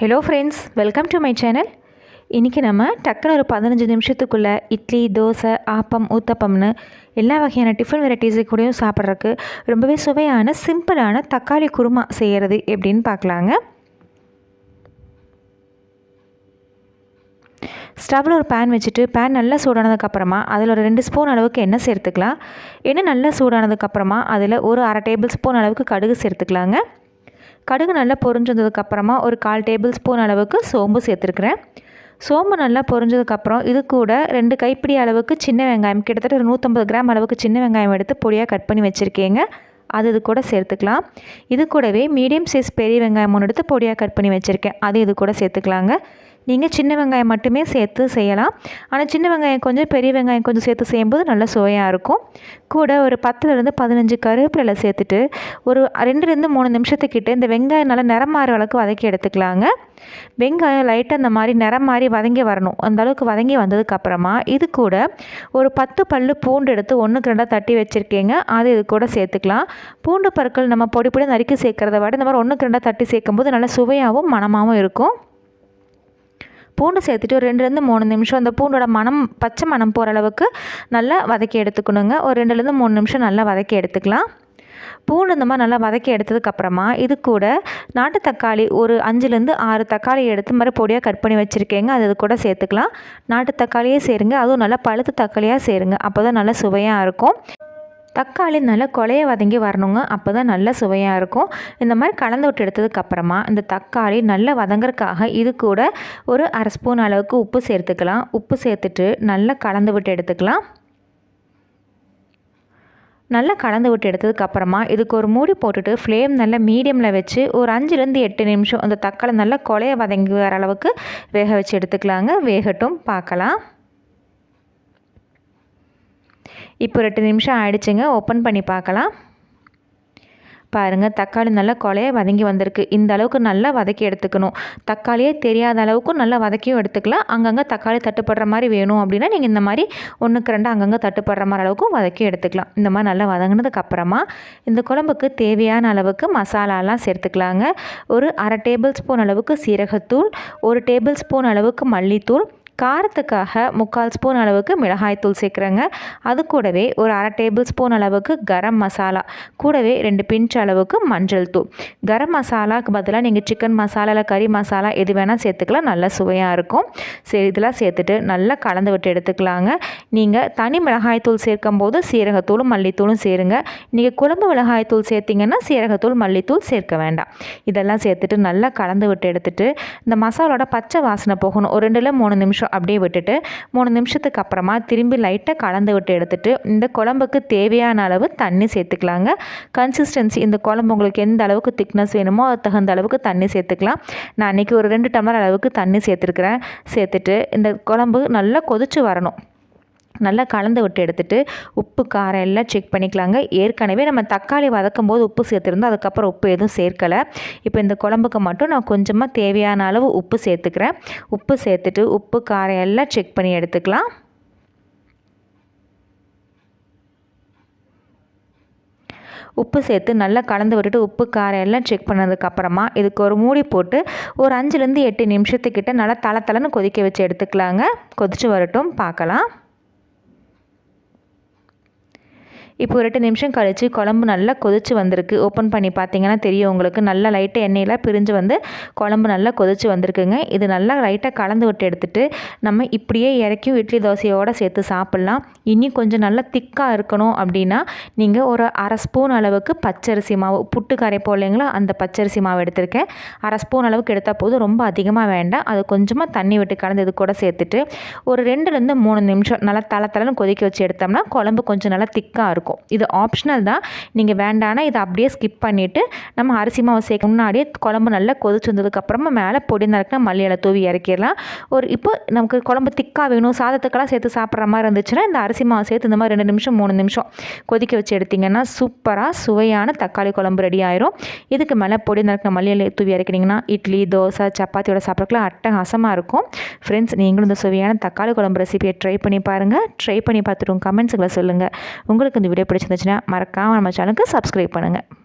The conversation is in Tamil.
Hello friends welcome to my channel இன்றைக்கி நம்ம டக்குன்னு ஒரு பதினஞ்சு நிமிஷத்துக்குள்ளே இட்லி தோசை ஆப்பம் ஊத்தப்பம்னு எல்லா வகையான டிஃபன் வெரைட்டிஸு கூடயும் சாப்பிட்றதுக்கு ரொம்பவே சுவையான சிம்பிளான தக்காளி குருமா செய்கிறது எப்படின்னு பார்க்கலாங்க. ஸ்டவ்வில் ஒரு பேன் வச்சுட்டு பேன் நல்லா சூடானதுக்கப்புறமா அதில் ஒரு ரெண்டு ஸ்பூன் அளவுக்கு எண்ணெய் சேர்த்துக்கலாம். எண்ணெய் நல்லா சூடானதுக்கப்புறமா அதில் ஒரு அரை டேபிள் ஸ்பூன் அளவுக்கு கடுகு சேர்த்துக்கலாங்க. கடுகு நல்லா பொரிஞ்சதுக்கப்புறமா ஒரு கால் டேபிள் ஸ்பூன் அளவுக்கு சோம்பு சேர்த்துருக்குறேன். சோம்பு நல்லா பொரிஞ்சதுக்கப்புறம் இது கூட ரெண்டு கைப்பிடி அளவுக்கு சின்ன வெங்காயம் கிட்டத்தட்ட ஒரு நூற்றம்பது கிராம் அளவுக்கு சின்ன வெங்காயம் எடுத்து பொடியாக கட் பண்ணி வச்சுருக்கேங்க. அது இது கூட சேர்த்துக்கலாம். இது கூடவே மீடியம் சைஸ் பெரிய வெங்காயம் ஒன்று எடுத்து பொடியாக கட் பண்ணி வச்சுருக்கேன். அது இது கூட சேர்த்துக்கலாங்க. நீங்கள் சின்ன வெங்காயம் மட்டுமே சேர்த்து செய்யலாம். ஆனால் சின்ன வெங்காயம் கொஞ்சம் பெரிய வெங்காயம் கொஞ்சம் சேர்த்து செய்யும்போது நல்ல சுவையாக இருக்கும். கூட ஒரு பத்துலேருந்து பதினஞ்சு கருவேப்பிலை சேர்த்துட்டு ஒரு ரெண்டுலேருந்து மூணு நிமிஷத்துக்கிட்ட இந்த வெங்காயம் நல்லா நிறம் மாற அளவுக்கு வதக்கி எடுத்துக்கலாங்க. வெங்காயம் லைட்டாக அந்த மாதிரி நிறம் மாதிரி வதங்கி வரணும். அந்த அளவுக்கு வதங்கி வந்ததுக்கப்புறமா இது கூட ஒரு பத்து பல்லு பூண்டு எடுத்து ஒன்றுக்கு ரெண்டாக தட்டி வச்சுருக்கீங்க. அது இது கூட சேர்த்துக்கலாம். பூண்டு பற்கள் நம்ம பொடி பொடி நறுக்கி சேர்க்குறத விட இந்த மாதிரி ஒன்றுக்கு ரெண்டாக தட்டி சேர்க்கும்போது நல்லா சுவையாகவும் மனமாகவும் இருக்கும். பூண்டு சேர்த்துட்டு ஒரு ரெண்டுலேருந்து மூணு நிமிஷம் அந்த பூண்டோட மனம் பச்சை மனம் போகிற அளவுக்கு நல்லா வதக்கி எடுத்துக்கணுங்க. ஒரு ரெண்டுலேருந்து மூணு நிமிஷம் நல்லா வதக்கி எடுத்துக்கலாம். பூண்டு இந்த மாதிரி நல்லா வதக்கி எடுத்ததுக்கப்புறமா இது கூட நாட்டு தக்காளி ஒரு அஞ்சுலேருந்து ஆறு தக்காளி எடுத்து மாதிரி பொடியாக கட் பண்ணி வச்சுருக்கேங்க. அது இது கூட சேர்த்துக்கலாம். நாட்டு தக்காளியே சேருங்க. அதுவும் நல்லா பழுத்து தக்காளியாக சேருங்க. அப்போ தான் நல்லா சுவையாக இருக்கும். தக்காளி நல்லா கொலைய வதங்கி வரணுங்க. அப்போ தான் நல்லா சுவையாக இருக்கும். இந்த மாதிரி கலந்து விட்டு எடுத்ததுக்கப்புறமா இந்த தக்காளி நல்லா வதங்குறதுக்காக இது கூட ஒரு அரை ஸ்பூன் அளவுக்கு உப்பு சேர்த்துக்கலாம். உப்பு சேர்த்துட்டு நல்லா கலந்து விட்டு எடுத்துக்கலாம். நல்லா கலந்து விட்டு எடுத்ததுக்கப்புறமா இதுக்கு ஒரு மூடி போட்டுட்டு ஃப்ளேம் நல்லா மீடியமில் வச்சு ஒரு அஞ்சுலேருந்து எட்டு நிமிஷம் அந்த தக்காளி நல்லா கொலைய வதங்கி வர அளவுக்கு வேக வச்சு எடுத்துக்கலாங்க. வேகட்டும் பார்க்கலாம். இப்போ ரெண்டு நிமிஷம் ஆயிடுச்சுங்க. ஓப்பன் பண்ணி பார்க்கலாம். பாருங்கள் தக்காளி நல்லா கொலைய வதங்கி வந்திருக்கு. இந்த அளவுக்கு நல்லா வதக்கி எடுத்துக்கணும். தக்காளியே தெரியாத அளவுக்கும் நல்லா வதக்கியும் எடுத்துக்கலாம். அங்கங்கே தக்காளி தட்டுப்படுற மாதிரி வேணும் அப்படின்னா நீங்கள் இந்த மாதிரி ஒன்றுக்கு ரெண்டு அங்கங்கே தட்டுப்படுற மாதிரி அளவுக்கும் வதக்கி எடுத்துக்கலாம். இந்த மாதிரி நல்லா வதங்கினதுக்கப்புறமா இந்த குழம்புக்கு தேவையான அளவுக்கு மசாலாலாம் சேர்த்துக்கலாங்க. ஒரு அரை டேபிள் ஸ்பூன் அளவுக்கு சீரகத்தூள் ஒரு டேபிள் ஸ்பூன் அளவுக்கு மல்லித்தூள் காரத்துக்காக முக்கால் ஸ்பூன் அளவுக்கு மிளகாய்த்தூள் சேர்க்குறேங்க. அது கூடவே ஒரு அரை டேபிள் ஸ்பூன் அளவுக்கு கரம் மசாலா கூடவே ரெண்டு பிஞ்ச் அளவுக்கு மஞ்சள் தூள். கரம் மசாலாவுக்கு பதிலாக நீங்கள் சிக்கன் மசாலா இல்லை கறி மசாலா எது வேணால் சேர்த்துக்கலாம் நல்ல சுவையாக இருக்கும். சரி இதெல்லாம் சேர்த்துட்டு நல்லா கலந்து விட்டு எடுத்துக்கலாங்க. நீங்கள் தனி மிளகாய்த்தூள் சேர்க்கும் போது சீரகத்தூளும் மல்லித்தூளும் சேருங்க. நீங்கள் குழம்பு மிளகாய்த்தூள் சேர்த்திங்கன்னா சீரகத்தூள் மல்லித்தூள் சேர்க்க வேண்டாம். இதெல்லாம் சேர்த்துட்டு நல்லா கலந்து விட்டு எடுத்துகிட்டு இந்த மசாலோட பச்சை வாசனை போகணும். ஒரு ரெண்டுல மூணு நிமிஷம். அப்படியே விட்டுட்டு மூணு நிமிஷத்துக்கு அப்புறமா திரும்பி லைட்டாக கலந்து விட்டு எடுத்துட்டு இந்த குழம்புக்கு தேவையான அளவு தண்ணி சேர்த்துக்கலாங்க. கன்சிஸ்டன்சி இந்த குழம்பு உங்களுக்கு எந்த அளவுக்கு திக்னஸ் வேணுமோ அது தகுந்த அளவுக்கு தண்ணி சேர்த்துக்கலாம். நான் அன்றைக்கி ஒரு ரெண்டு டம்ளர் அளவுக்கு தண்ணி சேர்த்துருக்குறேன். சேர்த்துட்டு இந்த குழம்பு நல்லா கொதிச்சு வரணும். நல்லா கலந்து விட்டு எடுத்துகிட்டு உப்பு காரம் எல்லாம் செக் பண்ணிக்கலாங்க. ஏற்கனவே நம்ம தக்காளி வதக்கும் போது உப்பு சேர்த்துருந்தோம். அதுக்கப்புறம் உப்பு எதுவும் சேர்க்கலை. இப்போ இந்த குழம்புக்கு மட்டும் நான் கொஞ்சமாக தேவையான அளவு உப்பு சேர்த்துக்கிறேன். உப்பு சேர்த்துட்டு உப்பு காரம் எல்லாம் செக் பண்ணி எடுத்துக்கலாம். உப்பு சேர்த்து நல்லா கலந்து விட்டுட்டு உப்பு காரம் எல்லாம் செக் பண்ணதுக்கப்புறமா இதுக்கு ஒரு மூடி போட்டு ஒரு அஞ்சுலேருந்து எட்டு நிமிஷத்துக்கிட்ட நல்லா தள தலைன்னு கொதிக்க வச்சு எடுத்துக்கலாங்க. கொதித்து வரட்டும். பார்க்கலாம். இப்போ ஒரு ரெண்டு நிமிஷம் கழித்து குழம்பு நல்லா கொதிச்சு வந்திருக்கு. ஓப்பன் பண்ணி பார்த்தீங்கன்னா தெரியும் உங்களுக்கு. நல்லா லைட்டாக எண்ணெயில் பிரிஞ்சு வந்து குழம்பு நல்லா கொதிச்சு வந்திருக்குங்க. இது நல்லா லைட்டாக கலந்து விட்டு எடுத்துகிட்டு நம்ம இப்படியே இறக்கி இட்லி தோசையோடு சேர்த்து சாப்பிட்லாம். இனி கொஞ்சம் நல்லா திக்காக இருக்கணும் அப்படின்னா நீங்கள் ஒரு அரை ஸ்பூன் அளவுக்கு பச்சரிசி மாவு புட்டு கரைப்போம் இல்லைங்களா? அந்த பச்சரிசி மாவு எடுத்திருக்கேன். அரை ஸ்பூன் அளவுக்கு எடுத்தால் போதும். ரொம்ப அதிகமாக வேண்டாம். அது கொஞ்சமாக தண்ணி விட்டு கலந்து இது கூட சேர்த்துட்டு ஒரு ரெண்டுலேருந்து மூணு நிமிஷம் நல்லா தலை தலைன்னு கொதிக்க வச்சு எடுத்தோம்னா குழம்பு கொஞ்சம் நல்லா திக்காக இருக்கும். இருக்கும். இது ஆப்ஷனல் தான். நீங்கள் வேண்டானா இதை அப்படியே ஸ்கிப் பண்ணிவிட்டு நம்ம அரிசி மாவு சேர்க்க முன்னாடியே குழம்பு நல்லா கொதிச்சு வந்ததுக்கப்புறமா மேலே பொடி நறுக்கினா மல்லி தூவி இறக்கிடலாம். ஒரு இப்போ நமக்கு குழம்பு திக்காக வேணும் சாதத்துக்கெல்லாம் சேர்த்து சாப்பிட்ற மாதிரி இருந்துச்சுன்னா இந்த அரிசி மாவு சேர்த்து இந்த மாதிரி ரெண்டு நிமிஷம் மூணு நிமிஷம் கொதிக்க வச்சு எடுத்திங்கன்னா சூப்பராக சுவையான தக்காளி குழம்பு ரெடி ஆயிரும். இதுக்கு மேலே பொடி நறுக்கின மல்லி இலை தூவி இறக்கினீங்கன்னா இட்லி தோசை சப்பாத்தியோட சாப்பிட்றதுக்குலாம் அட்டகாசமாக இருக்கும். ஃப்ரெண்ட்ஸ் நீங்களும் இந்த சுவையான தக்காளி குழம்பு ரெசிபியை ட்ரை பண்ணி பாருங்கள் ட்ரை பண்ணி பார்த்துட்டு கமெண்ட்ஸுகளை சொல்லுங்கள் உங்களுக்கு இந்த வீடியோ பிடிச்சிருந்துச்சுன்னா மறக்காமல் நம்ம சேனலுக்கு சப்ஸ்கிரைப் பண்ணுங்கள்